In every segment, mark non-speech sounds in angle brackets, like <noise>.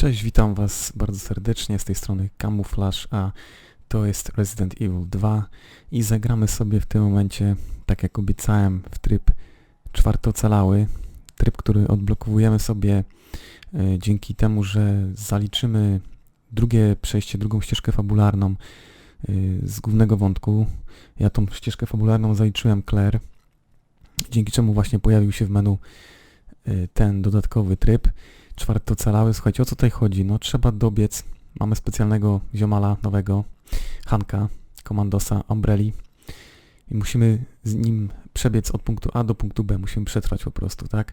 Cześć, witam Was bardzo serdecznie. Z tej strony Camouflage, a to jest Resident Evil 2 i zagramy sobie w tym momencie, tak jak obiecałem, w tryb czwartocalały, tryb, który odblokowujemy sobie e, dzięki temu, że zaliczymy drugie przejście, drugą ścieżkę fabularną e, z głównego wątku. Ja tą ścieżkę fabularną zaliczyłem Claire, dzięki czemu właśnie pojawił się w menu e, ten dodatkowy tryb czwartocalały. Słuchajcie, o co tutaj chodzi? No trzeba dobiec. Mamy specjalnego ziomala nowego, Hanka, komandosa Umbrelli i musimy z nim przebiec od punktu A do punktu B. Musimy przetrwać po prostu, tak?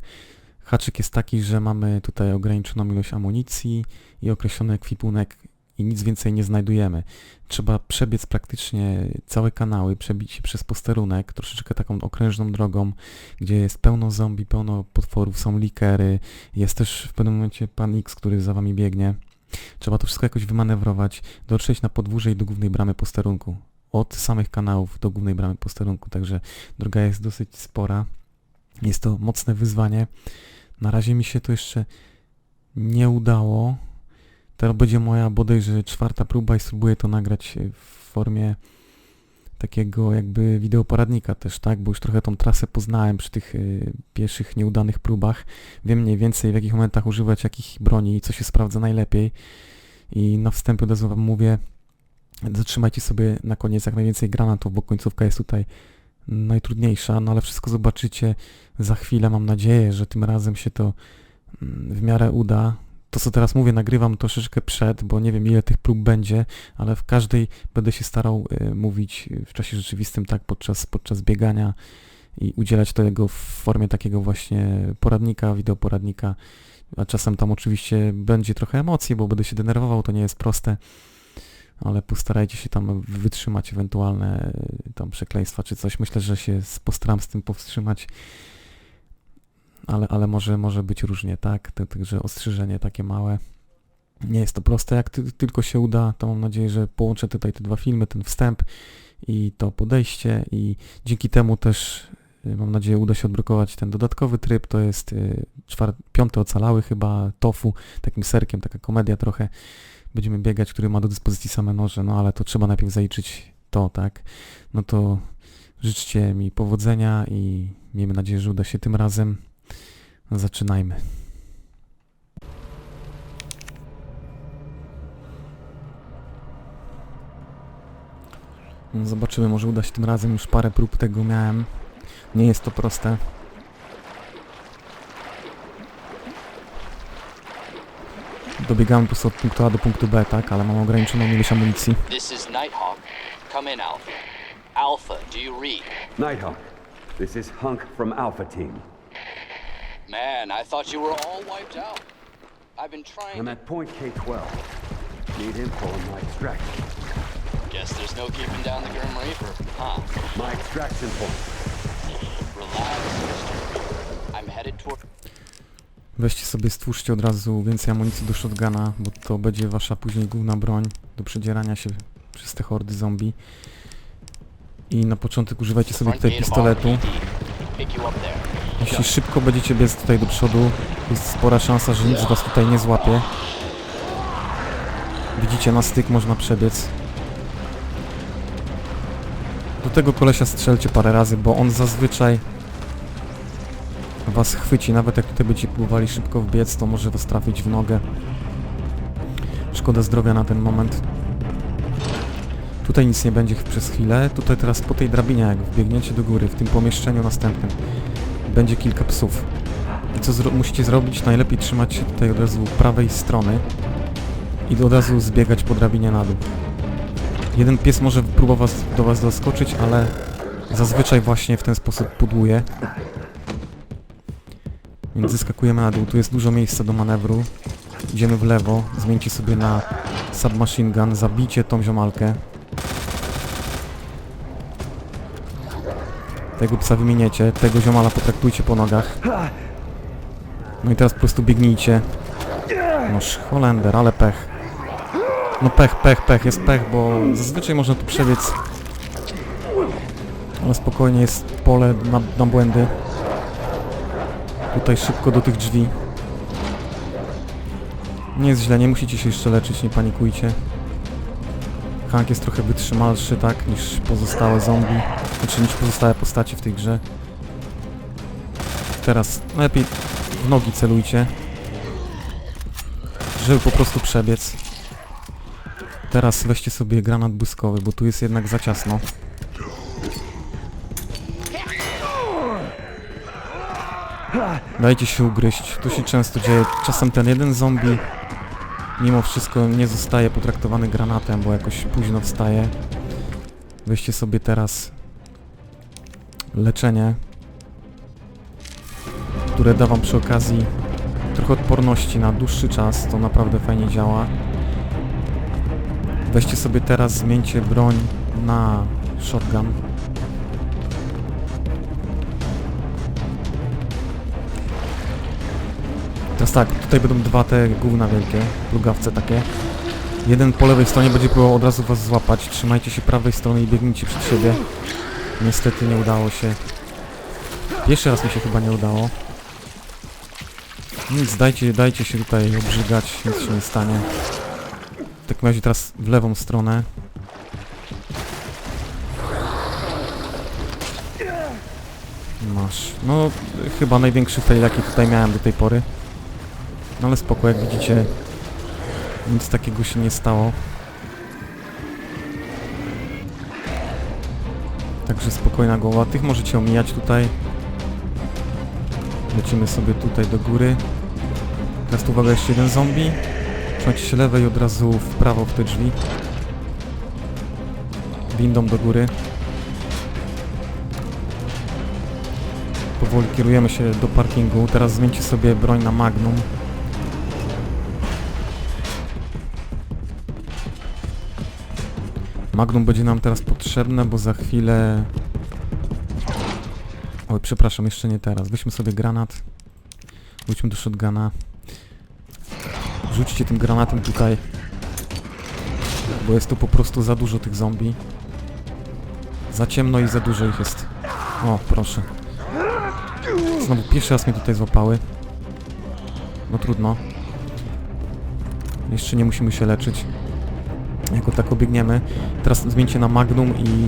Haczyk jest taki, że mamy tutaj ograniczoną ilość amunicji i określony ekwipunek i nic więcej nie znajdujemy. Trzeba przebiec praktycznie całe kanały, przebić się przez posterunek, troszeczkę taką okrężną drogą, gdzie jest pełno zombie, pełno potworów, są likery, jest też w pewnym momencie pan X, który za wami biegnie. Trzeba to wszystko jakoś wymanewrować, dotrzeć na podwórze i do głównej bramy posterunku. Od samych kanałów do głównej bramy posterunku, także droga jest dosyć spora. Jest to mocne wyzwanie. Na razie mi się to jeszcze nie udało. Teraz będzie moja bodajże czwarta próba i spróbuję to nagrać w formie takiego jakby wideoporadnika też, tak? Bo już trochę tą trasę poznałem przy tych y, pierwszych nieudanych próbach. Wiem mniej więcej w jakich momentach używać jakich broni i co się sprawdza najlepiej. I na wstępie od razu wam mówię, zatrzymajcie sobie na koniec jak najwięcej granatów, bo końcówka jest tutaj najtrudniejsza, no ale wszystko zobaczycie za chwilę. Mam nadzieję, że tym razem się to mm, w miarę uda to co teraz mówię, nagrywam troszeczkę przed, bo nie wiem ile tych prób będzie, ale w każdej będę się starał y, mówić w czasie rzeczywistym, tak, podczas, podczas biegania i udzielać tego w formie takiego właśnie poradnika, wideoporadnika, a czasem tam oczywiście będzie trochę emocji, bo będę się denerwował, to nie jest proste, ale postarajcie się tam wytrzymać ewentualne y, tam przekleństwa czy coś. Myślę, że się postaram z tym powstrzymać ale, ale może, może być różnie, tak? Także ostrzeżenie takie małe. Nie jest to proste, jak ty, tylko się uda, to mam nadzieję, że połączę tutaj te dwa filmy, ten wstęp i to podejście i dzięki temu też y, mam nadzieję uda się odblokować ten dodatkowy tryb, to jest y, czwar- piąty ocalały chyba, tofu, takim serkiem, taka komedia trochę. Będziemy biegać, który ma do dyspozycji same noże, no ale to trzeba najpierw zaliczyć to, tak? No to życzcie mi powodzenia i miejmy nadzieję, że uda się tym razem. Zaczynajmy. No, Zobaczymy, może uda się tym razem. Już parę prób tego miałem. Nie jest to proste. Dobiegamy po prostu od punktu A do punktu B, tak? Ale mam ograniczoną ilość amunicji. This is Nighthawk. Come in, Alpha. Alpha, do you read? Nighthawk, this is Hunk from Alpha Team. Man, I thought you were all wiped out. I've been trying I'm at point K-12. Need info on my extraction. Guess there's no keeping down the Grim Reaper, huh? My extraction point. Relax, Mr. I'm headed toward... Weźcie sobie, stwórzcie od razu więcej amunicji do shotguna, bo to będzie wasza później główna broń do przedzierania się przez te hordy zombie. I na początek używajcie sobie tutaj pistoletu. Jeśli szybko będziecie biec tutaj do przodu, jest spora szansa, że nic was tutaj nie złapie. Widzicie, na styk można przebiec. Do tego kolesia strzelcie parę razy, bo on zazwyczaj was chwyci. Nawet jak tutaj będziecie próbowali szybko wbiec, to może was trafić w nogę. Szkoda zdrowia na ten moment. Tutaj nic nie będzie przez chwilę. Tutaj teraz po tej drabinie, jak wbiegniecie do góry, w tym pomieszczeniu następnym, będzie kilka psów. I co zro musicie zrobić? Najlepiej trzymać się tutaj od razu prawej strony i od razu zbiegać po drabinie na dół. Jeden pies może próbować do was doskoczyć, ale zazwyczaj właśnie w ten sposób pudłuje. Więc zyskakujemy na dół. Tu jest dużo miejsca do manewru. Idziemy w lewo. Zmieńcie sobie na submachine gun. Zabijcie tą ziomalkę. Tego psa wymieniecie, tego ziomala potraktujcie po nogach. No i teraz po prostu biegnijcie. Noż Holender, ale pech. No pech, pech, pech, jest pech, bo zazwyczaj można tu przebiec. Ale spokojnie jest pole na, na błędy. Tutaj szybko do tych drzwi. Nie jest źle, nie musicie się jeszcze leczyć, nie panikujcie. Hank jest trochę wytrzymalszy, tak, niż pozostałe zombie. Znaczy, niż pozostałe postacie w tej grze. Teraz lepiej w nogi celujcie. Żeby po prostu przebiec. Teraz weźcie sobie granat błyskowy, bo tu jest jednak za ciasno. Dajcie się ugryźć, to się często dzieje. Czasem ten jeden zombie mimo wszystko nie zostaje potraktowany granatem, bo jakoś późno wstaje. Weźcie sobie teraz leczenie, które da wam przy okazji trochę odporności na dłuższy czas, to naprawdę fajnie działa. Weźcie sobie teraz, zmieńcie broń na shotgun. Teraz tak, tutaj będą dwa te gówna wielkie, plugawce takie. Jeden po lewej stronie będzie próbował od razu was złapać. Trzymajcie się prawej strony i biegnijcie przed siebie. Niestety nie udało się. Pierwszy raz mi się chyba nie udało. Nic, dajcie, dajcie się tutaj obrzygać, nic się nie stanie. W takim razie teraz w lewą stronę. Masz. No, chyba największy fail jaki tutaj miałem do tej pory. No ale spoko, jak widzicie, nic takiego się nie stało. Także spokojna głowa. Tych możecie omijać tutaj. Lecimy sobie tutaj do góry. Teraz tu uwaga, jeszcze jeden zombie. Trzymajcie się lewej od razu w prawo w te drzwi. Windą do góry. Powoli kierujemy się do parkingu. Teraz zmieńcie sobie broń na Magnum. Magnum będzie nam teraz potrzebne, bo za chwilę... Oj, przepraszam, jeszcze nie teraz. Weźmy sobie granat. Wróćmy do shotguna. Rzućcie tym granatem tutaj. Bo jest tu po prostu za dużo tych zombie. Za ciemno i za dużo ich jest. O, proszę. Znowu pierwszy raz mnie tutaj złapały. No trudno. Jeszcze nie musimy się leczyć. Jako tak obiegniemy. Teraz zmieńcie na Magnum i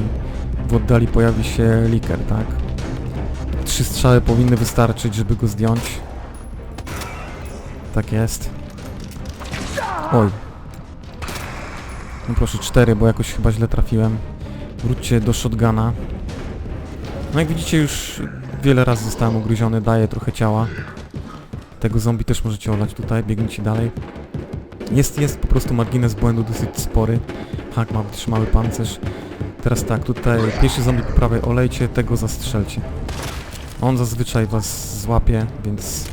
w oddali pojawi się Liker, tak? Trzy strzały powinny wystarczyć, żeby go zdjąć. Tak jest. Oj. No proszę, cztery, bo jakoś chyba źle trafiłem. Wróćcie do shotguna. No jak widzicie już wiele razy zostałem ugryziony, daje trochę ciała. Tego zombie też możecie olać tutaj, biegnijcie dalej. Jest, jest po prostu margines błędu dosyć spory. Hak ma wytrzymały pancerz. Teraz tak, tutaj pierwszy zombie po prawej olejcie, tego zastrzelcie. On zazwyczaj was złapie, więc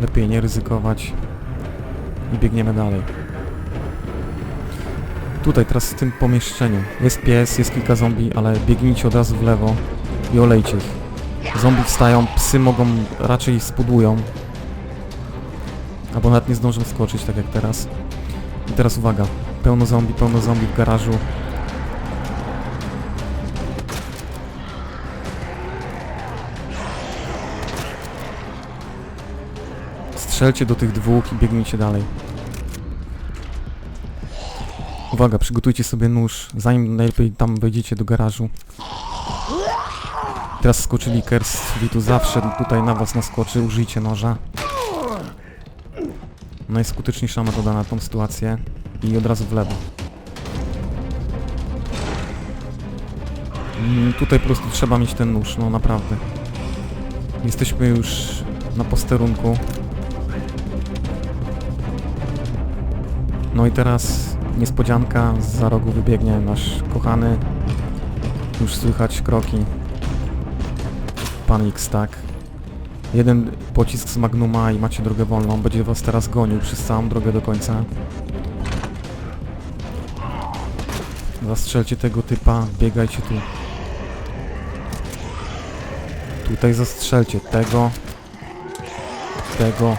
lepiej nie ryzykować. I biegniemy dalej. Tutaj teraz w tym pomieszczeniu jest pies, jest kilka zombie, ale biegnijcie od razu w lewo i olejcie ich. Zombie wstają, psy mogą raczej spudłują, Albo nawet nie zdążą skoczyć, tak jak teraz. I teraz uwaga. Pełno zombie, pełno zombie w garażu. Strzelcie do tych dwóch i biegnijcie dalej. Uwaga, przygotujcie sobie nóż, zanim najlepiej tam wejdziecie do garażu. Teraz skoczy Likers, tu zawsze tutaj na was naskoczy, użyjcie noża. Najskuteczniejsza metoda na tą sytuację i od razu w lewo. Mm, tutaj po prostu trzeba mieć ten nóż, no naprawdę. Jesteśmy już na posterunku. No i teraz niespodzianka, za rogu wybiegnie nasz kochany. Już słychać kroki. Pan X, tak. Jeden pocisk z Magnuma i macie drogę wolną. Będzie was teraz gonił przez całą drogę do końca. Zastrzelcie tego typa, biegajcie tu. Tutaj zastrzelcie tego. Tego.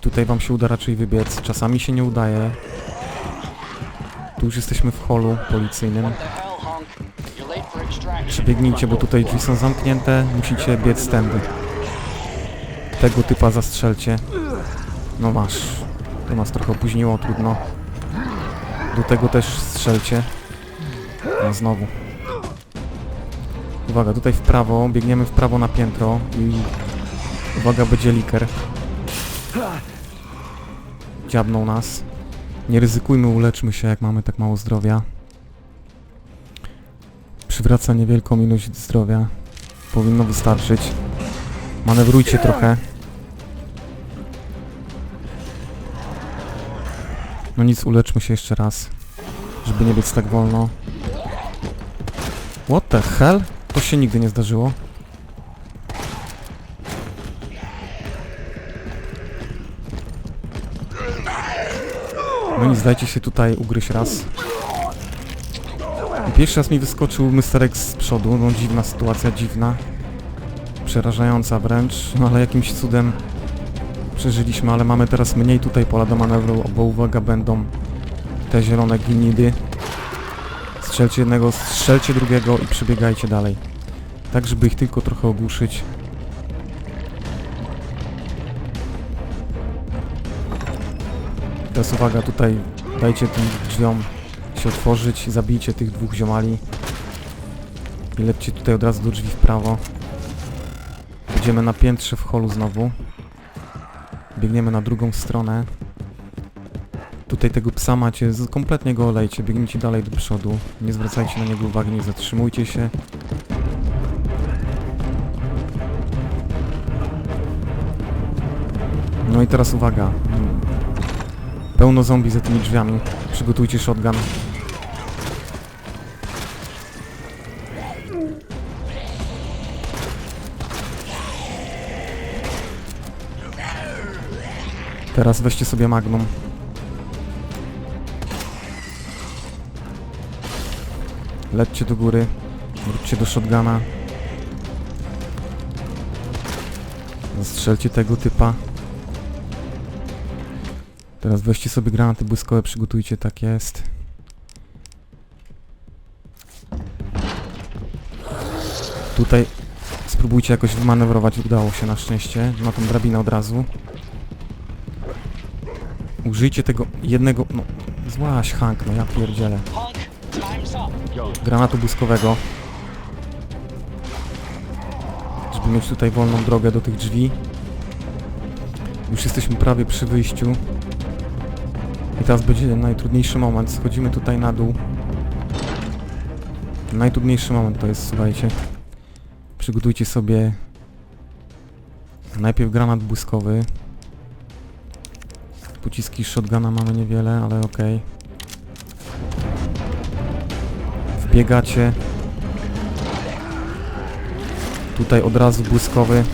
Tutaj wam się uda raczej wybiec. Czasami się nie udaje. Tu już jesteśmy w holu policyjnym. What the hell, Hunk? You're late for extraction. Przebiegnijcie, bo tutaj drzwi są zamknięte, musicie biec tędy. Tego typa zastrzelcie. No masz. To nas trochę opóźniło, trudno. Do tego też strzelcie. A znowu. Uwaga, tutaj w prawo, biegniemy w prawo na piętro i uwaga, będzie liker. Dziabnął nas. Nie ryzykujmy, uleczmy się, jak mamy tak mało zdrowia. Przywraca niewielką ilość zdrowia. Powinno wystarczyć. Manewrujcie trochę. No nic, uleczmy się jeszcze raz. Żeby nie być tak wolno. What the hell? To się nigdy nie zdarzyło. No nic, dajcie się tutaj ugryźć raz. Pierwszy raz mi wyskoczył. X z przodu, no dziwna sytuacja, dziwna. Przerażająca wręcz, no ale jakimś cudem przeżyliśmy, ale mamy teraz mniej tutaj pola do manewru, bo uwaga, będą te zielone ginidy. Strzelcie jednego, strzelcie drugiego i przebiegajcie dalej. Tak, żeby ich tylko trochę ogłuszyć. Teraz uwaga, tutaj dajcie tym drzwiom się otworzyć zabijcie tych dwóch ziomali. I lećcie tutaj od razu do drzwi w prawo. Będziemy na piętrze w holu znowu. Biegniemy na drugą stronę. Tutaj tego psa macie, kompletnie go olejcie, biegnijcie dalej do przodu. Nie zwracajcie na niego uwagi, nie zatrzymujcie się. No i teraz uwaga. Pełno zombie za tymi drzwiami. Przygotujcie shotgun. Teraz weźcie sobie magnum. Lećcie do góry. Wróćcie do shotguna. Zastrzelcie tego typa. Teraz weźcie sobie granaty błyskowe, przygotujcie, tak jest. Tutaj spróbujcie jakoś wymanewrować, udało się na szczęście. Na tą drabinę od razu. Użyjcie tego jednego, no, złaś Hank, no ja pierdzielę. Granatu błyskowego. Żeby mieć tutaj wolną drogę do tych drzwi. Już jesteśmy prawie przy wyjściu. I teraz będzie najtrudniejszy moment. Schodzimy tutaj na dół. Najtrudniejszy moment to jest, słuchajcie. Przygotujcie sobie najpierw granat błyskowy. Pociski shotguna mamy niewiele, ale okej. Wbiegacie. Tutaj od razu błyskowy.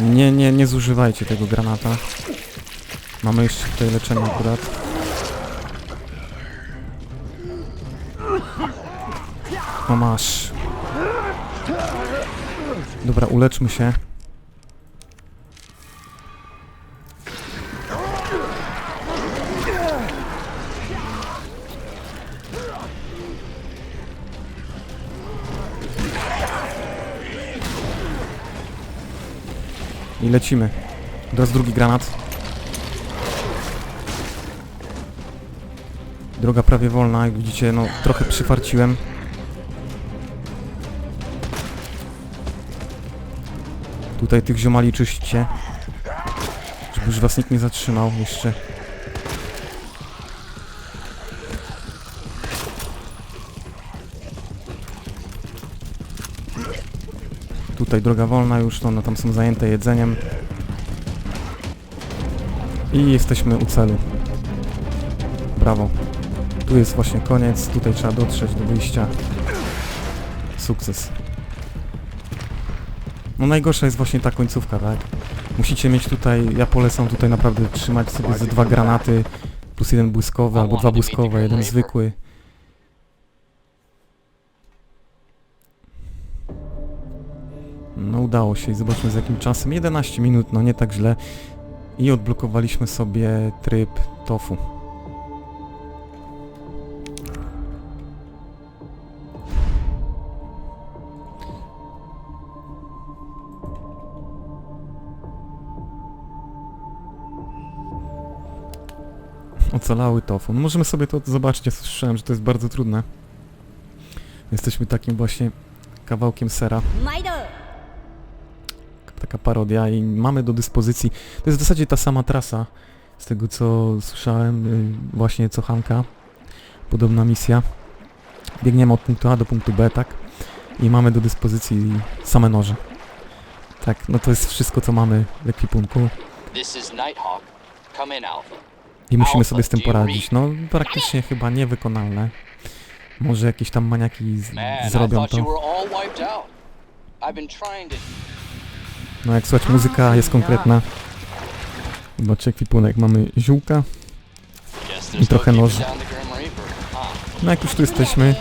Nie, nie, nie zużywajcie tego granata. Mamy jeszcze tutaj leczenie akurat. No masz. Dobra, uleczmy się. I lecimy. Teraz drugi granat. Droga prawie wolna, jak widzicie, no trochę przyfarciłem. Tutaj tych ziomali czyście. Żeby już was nikt nie zatrzymał jeszcze. Tutaj droga wolna już, to one tam są zajęte jedzeniem. I jesteśmy u celu. Brawo. Tu jest właśnie koniec, tutaj trzeba dotrzeć do wyjścia. Sukces. No najgorsza jest właśnie ta końcówka, tak? Musicie mieć tutaj, ja polecam tutaj naprawdę trzymać sobie ze dwa granaty, plus jeden błyskowy, albo dwa błyskowe, jeden zwykły. No udało się i zobaczmy z jakim czasem. 11 minut, no nie tak źle. I odblokowaliśmy sobie tryb tofu. Ocalały tofu. No możemy sobie to zobaczyć, ja słyszałem, że to jest bardzo trudne. Jesteśmy takim właśnie kawałkiem sera. taka parodia i mamy do dyspozycji, to jest w zasadzie ta sama trasa, z tego co słyszałem, y, właśnie co Hanka, podobna misja. Biegniemy od punktu A do punktu B, tak? I mamy do dyspozycji same noże. Tak, no to jest wszystko co mamy w ekwipunku This is Nighthawk. Come in, Alpha. I musimy sobie z tym poradzić. No praktycznie chyba niewykonalne. Może jakieś tam maniaki z- zrobią to. No jak słychać muzyka jest konkretna. Zobaczcie ekwipunek, mamy ziółka, I no trochę noży. No jak już tu jesteśmy,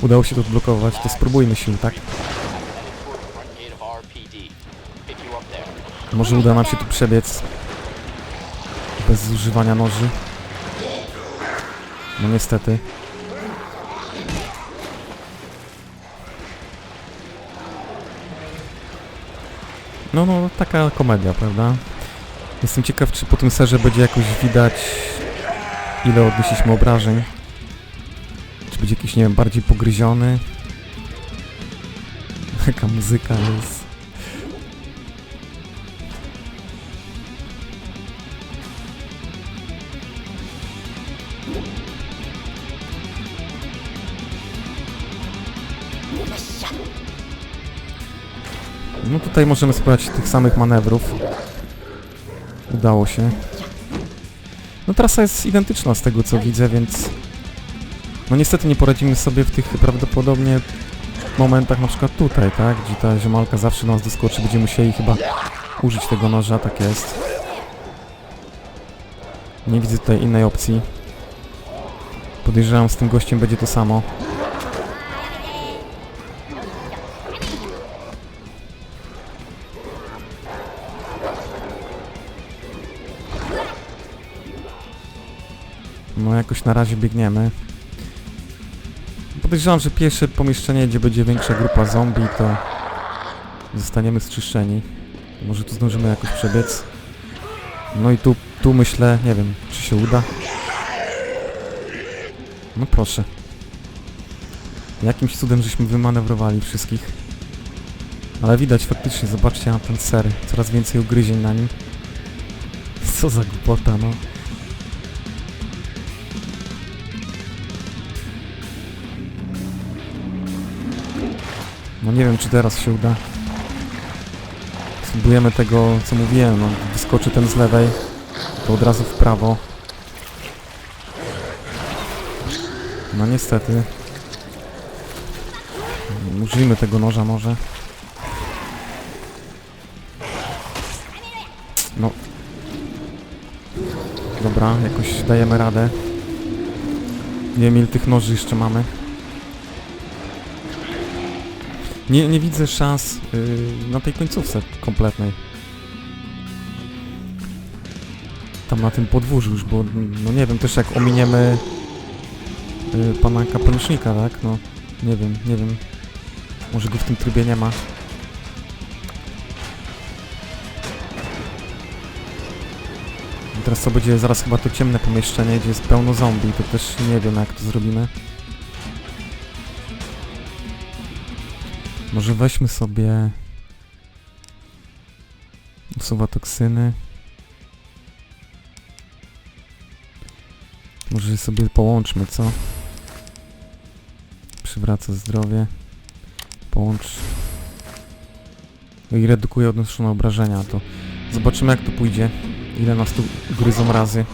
udało się to odblokować, to spróbujmy sił, tak? Może uda nam się tu przebiec bez zużywania noży. No niestety. No, no, taka komedia, prawda? Jestem ciekaw, czy po tym serze będzie jakoś widać, ile odnieśliśmy obrażeń. Czy będzie jakiś, nie wiem, bardziej pogryziony. <laughs> Jaka muzyka jest. No tutaj możemy spróbować tych samych manewrów. Udało się. No trasa jest identyczna z tego co widzę, więc... No niestety nie poradzimy sobie w tych prawdopodobnie momentach na przykład tutaj, tak? Gdzie ta ziomalka zawsze nas doskoczy, będziemy musieli chyba użyć tego noża, tak jest. Nie widzę tutaj innej opcji. Podejrzewam z tym gościem będzie to samo. Jakoś na razie biegniemy. Podejrzewam, że pierwsze pomieszczenie, gdzie będzie większa grupa zombie, to zostaniemy zczyszczeni. Może tu zdążymy jakoś przebiec. No i tu, tu myślę, nie wiem, czy się uda. No proszę. Jakimś cudem żeśmy wymanewrowali wszystkich. Ale widać faktycznie, zobaczcie na ten ser. Coraz więcej ugryzień na nim. Co za głupota, no. No nie wiem, czy teraz się uda. Spróbujemy tego, co mówiłem, no, wyskoczy ten z lewej, to od razu w prawo. No niestety. Użyjmy tego noża może. No. Dobra, jakoś dajemy radę. Nie wiem ile tych noży jeszcze mamy. Nie, nie widzę szans yy, na tej końcówce kompletnej. Tam na tym podwórzu już, bo no nie wiem też jak ominiemy yy, pana kapelusznika, tak? No nie wiem, nie wiem. Może go w tym trybie nie ma. I teraz co będzie zaraz chyba to ciemne pomieszczenie, gdzie jest pełno zombie, to też nie wiem jak to zrobimy. Może weźmy sobie usuwa toksyny. Może sobie połączmy, co? Przywraca zdrowie. Połącz. I redukuje odnoszone obrażenia, to zobaczymy jak to pójdzie. Ile nas tu gryzą razy.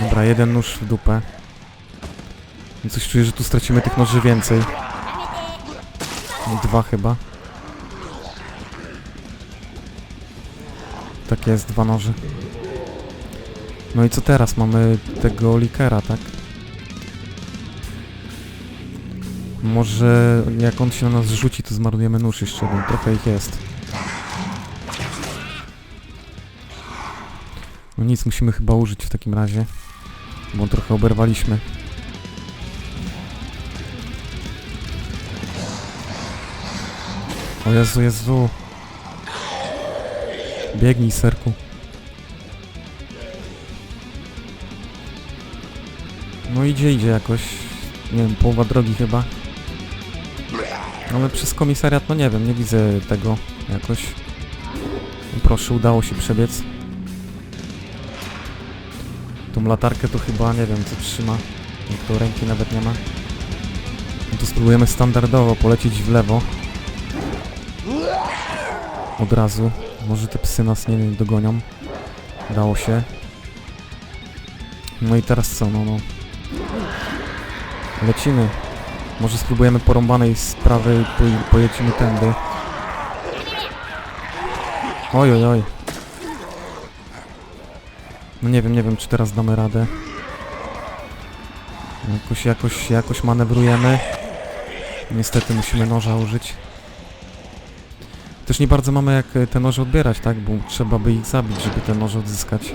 Dobra, jeden nóż w dupę. Coś czuję, że tu stracimy tych noży więcej. Dwa chyba. Tak jest, dwa noże. No i co teraz? Mamy tego likera, tak? Może jak on się na nas rzuci, to zmarnujemy nóż jeszcze jeden. Trochę ich jest. No nic, musimy chyba użyć w takim razie. Bo trochę oberwaliśmy. O Jezu, Jezu. Biegnij, serku. No idzie, idzie jakoś. Nie wiem, połowa drogi chyba. Ale przez komisariat, no nie wiem, nie widzę tego jakoś. Proszę, udało się przebiec. Tą latarkę tu chyba, nie wiem, co trzyma. Tu ręki nawet nie ma. No tu spróbujemy standardowo polecieć w lewo. Od razu. Może te psy nas nie dogonią. Udało się. No i teraz co, no no. Lecimy. Może spróbujemy porąbanej prawej, poj- pojedziemy tędy. Oj, oj, oj. No nie wiem, nie wiem, czy teraz damy radę. Jakoś, jakoś, jakoś manewrujemy. Niestety musimy noża użyć. Też nie bardzo mamy jak e, te noże odbierać, tak? Bo trzeba by ich zabić, żeby te noże odzyskać.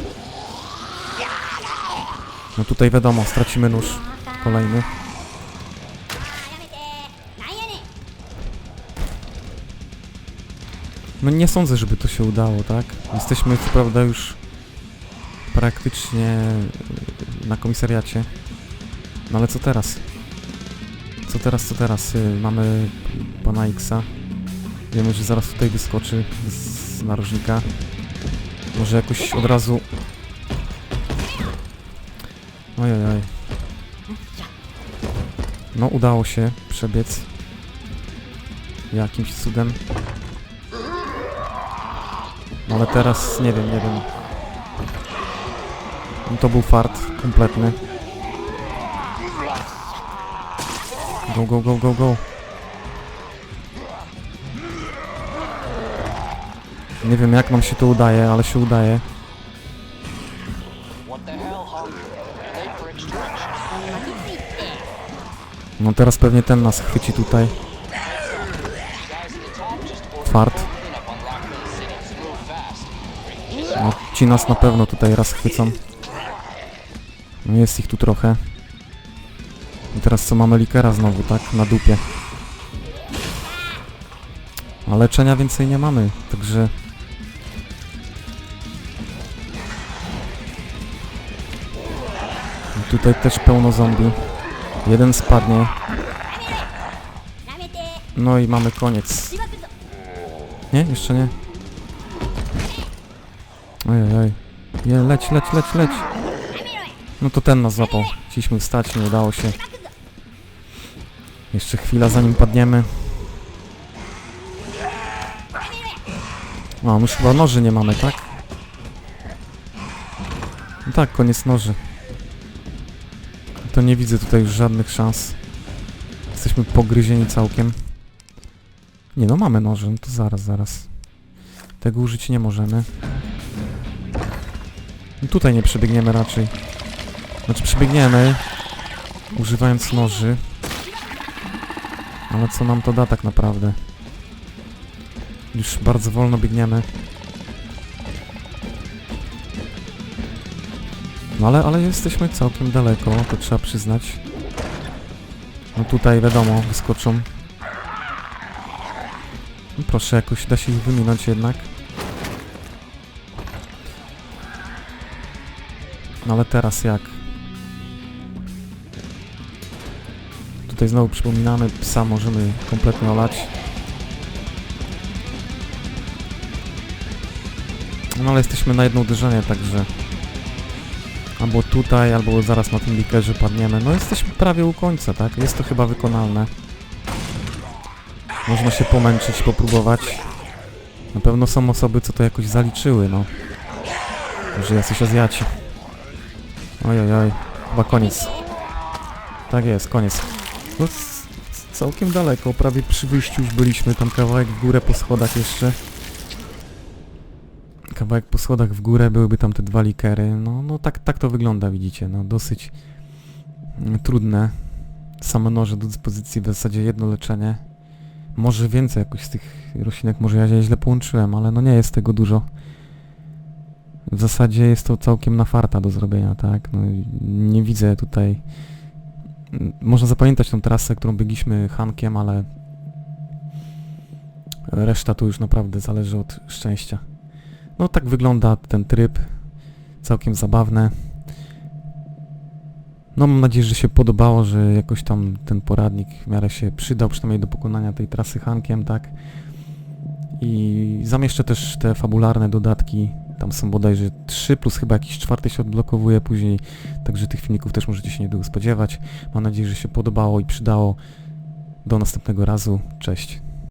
No tutaj wiadomo, stracimy nóż. Kolejny. No nie sądzę, żeby to się udało, tak? Jesteśmy co prawda już praktycznie e, na komisariacie. No ale co teraz? Co teraz, co teraz? E, mamy pana Xa. Wiemy, że zaraz tutaj wyskoczy z narożnika. Może jakoś od razu... Oj, oj, oj. No udało się przebiec. Jakimś cudem. No ale teraz nie wiem, nie wiem. No to był fart kompletny. Go, go, go, go, go. Nie wiem jak nam się to udaje, ale się udaje. No teraz pewnie ten nas chwyci tutaj. Fast. No ci nas na pewno tutaj raz chwycą. No jest ich tu trochę. I teraz co mamy likera znowu, tak? Na dupie. A leczenia więcej nie mamy, także... Tutaj też pełno zombie. Jeden spadnie. No i mamy koniec. Nie? Jeszcze nie. Ojej. Je, leć, leć, leć, leć. No to ten nas złapał. Chcieliśmy wstać, nie udało się. Jeszcze chwila zanim padniemy. A, my już chyba noży nie mamy, tak? No tak, koniec noży. To nie widzę tutaj już żadnych szans. Jesteśmy pogryzieni całkiem. Nie no, mamy noże, no to zaraz, zaraz. Tego użyć nie możemy. No tutaj nie przebiegniemy raczej. Znaczy przebiegniemy, używając noży. Ale co nam to da tak naprawdę? Już bardzo wolno biegniemy. No ale, ale jesteśmy całkiem daleko, to trzeba przyznać. No tutaj wiadomo, wyskoczą. No proszę, jakoś da się ich wyminąć jednak. No ale teraz jak? Tutaj znowu przypominamy, psa możemy kompletnie olać. No ale jesteśmy na jedno uderzenie, także... Albo tutaj, albo zaraz na tym likerze padniemy. No jesteśmy prawie u końca, tak? Jest to chyba wykonalne. Można się pomęczyć, popróbować. Na pewno są osoby, co to jakoś zaliczyły, no. Że jacyś Azjaci. Oj, oj, oj. Chyba koniec. Tak jest, koniec. No, całkiem daleko, prawie przy wyjściu już byliśmy, tam kawałek w górę po schodach jeszcze. Kawałek po schodach w górę, byłyby tam te dwa likery, no, no tak, tak to wygląda, widzicie, no dosyć mm, trudne. Same noże do dyspozycji, w zasadzie jedno leczenie. Może więcej jakoś z tych roślinek, może ja źle połączyłem, ale no nie jest tego dużo. W zasadzie jest to całkiem na farta do zrobienia, tak? No, nie widzę tutaj Mm, Można zapamiętać tą trasę, którą biegliśmy Hankiem, ale reszta tu już naprawdę zależy od szczęścia. No tak wygląda ten tryb. Całkiem zabawne. No mam nadzieję, że się podobało, że jakoś tam ten poradnik w miarę się przydał, przynajmniej do pokonania tej trasy Hankiem, tak? I zamieszczę też te fabularne dodatki, tam są bodajże 3 plus chyba jakiś czwarty się odblokowuje później, także tych filmików też możecie się niedługo spodziewać. Mam nadzieję, że się podobało i przydało. Do następnego razu, cześć.